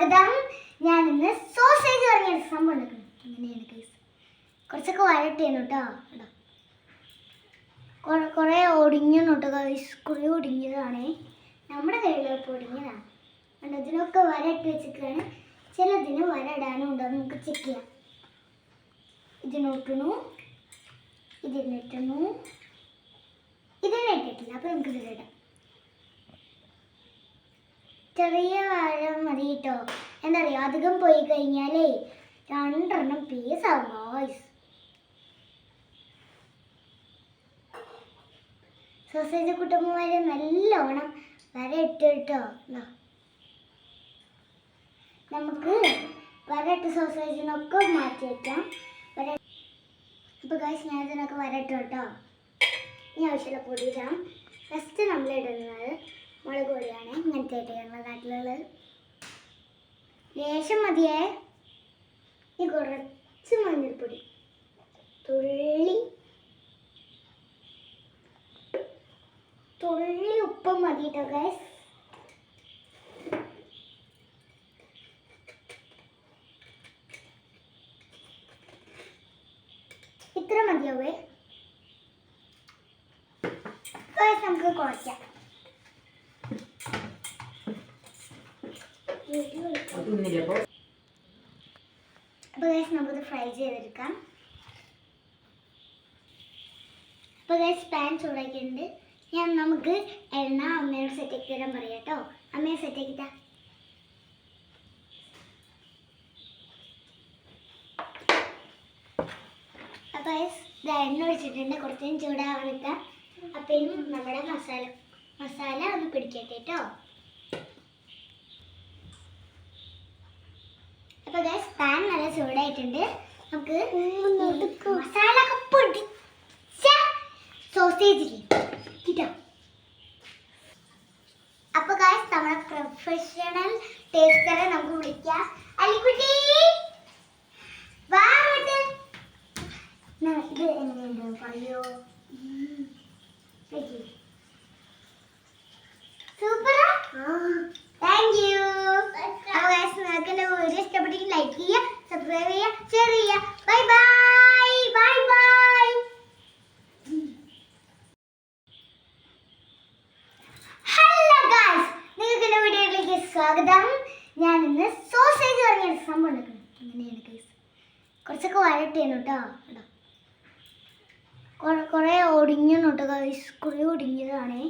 സ്വാഗതം. ഞാൻ ഇന്ന് സോസേജ് പറഞ്ഞ സംഭവം അങ്ങനെയാണ് കേസ് കുറച്ചൊക്കെ വരട്ടിയാണ് കേട്ടോ. കേട്ടോ കുറെ- ഒടിഞ്ഞു കേട്ടോ കൈസ് കുറേ ഒടിഞ്ഞതാണേ. നമ്മുടെ കയ്യിലൊക്കെ ഒടിഞ്ഞതാണ് കണ്ടോ? ഇതിനൊക്കെ വരട്ട് വെച്ചിട്ടാണ് ചിലതിന് വരടാനും ഉണ്ടോ. നമുക്ക് ചെക്ക് ചെയ്യാം. ഇതിനൊട്ടണു ഇതിനിട്ടണു ഇതിനെ ഇട്ടിട്ടില്ല അപ്പോൾ നമുക്ക് ഇതിലിടാം ചെറിയ വാഴ മതി കേട്ടോ എന്താ പറയുക അധികം പോയി കഴിഞ്ഞാലേ രണ്ടെണ്ണം പീസ് ആവും. വോയിസ് സോസേജ് കുട്ടമ്മമാരെ നല്ലോണം ഇട്ട് കേട്ടോ. നമുക്ക് വരട്ട് സോസേജിനൊക്കെ മാറ്റി വയ്ക്കാം വര ഗായ്സ് ഞാൻ ഇതിനൊക്കെ വരട്ടോ കേട്ടോ ഇനി ആവശ്യമുള്ള പൊടി ഫസ്റ്റ് നമ്മൾ ഇടുന്നത് മുളക് പൊടിയാണ് ഇങ്ങനത്തെ ആയിട്ട് ഞങ്ങളുടെ നാട്ടിലുള്ളത്. ലേശം മതിയേ. ഈ കുറച്ച് മഞ്ഞൾപ്പൊടി. തുള്ളി. തുള്ളി ഉപ്പും മതി കേട്ടോ ഇത്ര മതിയാവേ. നമുക്ക് കുറയ്ക്കാം. തിന്നില്ലപ്പോ അപ്പോൾ നമുക്കത് ഫ്രൈ ചെയ്തെടുക്കാം. അപ്പോൾ പാൻ ഞാൻ നമുക്ക് എണ്ണ അമ്മയോട് സെറ്റാക്കി തരാൻ പറയാം കേട്ടോ. അമ്മയെ സെറ്റാക്കി താ അപ്പോൾ എണ്ണ ഒഴിച്ചിട്ടുണ്ട്. കുറച്ചും ചൂടാവാൻ നിൽക്കാം. അപ്പം ഇനി നമ്മുടെ മസാല മസാല ഒന്ന് പിടിക്കട്ടെ കേട്ടോ അപ്പൊ ഗൈസ് പാൻ നല്ല ചൂടായിട്ടുണ്ട് നമുക്ക് മസാല ഒക്കെ പൊടിച്ച സോസേജ് കിട്ടോ? അപ്പൊ കാശ് നമ്മളെ പ്രൊഫഷണൽ ടേസ്റ്ററെ നമുക്ക് വിളിക്കാം. അലിക്കുട്ടി വാ ഇത് എങ്ങനെയുണ്ട്? പറയോ? സ്വാഗതം. ഞാൻ ഇന്ന് സോസേജ് പറഞ്ഞ സംഭവം ഉണ്ടാക്കുന്നു അങ്ങനെയാണ് കേസ് കുറച്ചൊക്കെ വരട്ടിയാണ് കേട്ടോ. കേട്ടോ കുറേ ഒടിഞ്ഞു കേട്ടോ ഗൈസ് കുറേ ഒടിഞ്ഞതാണേ.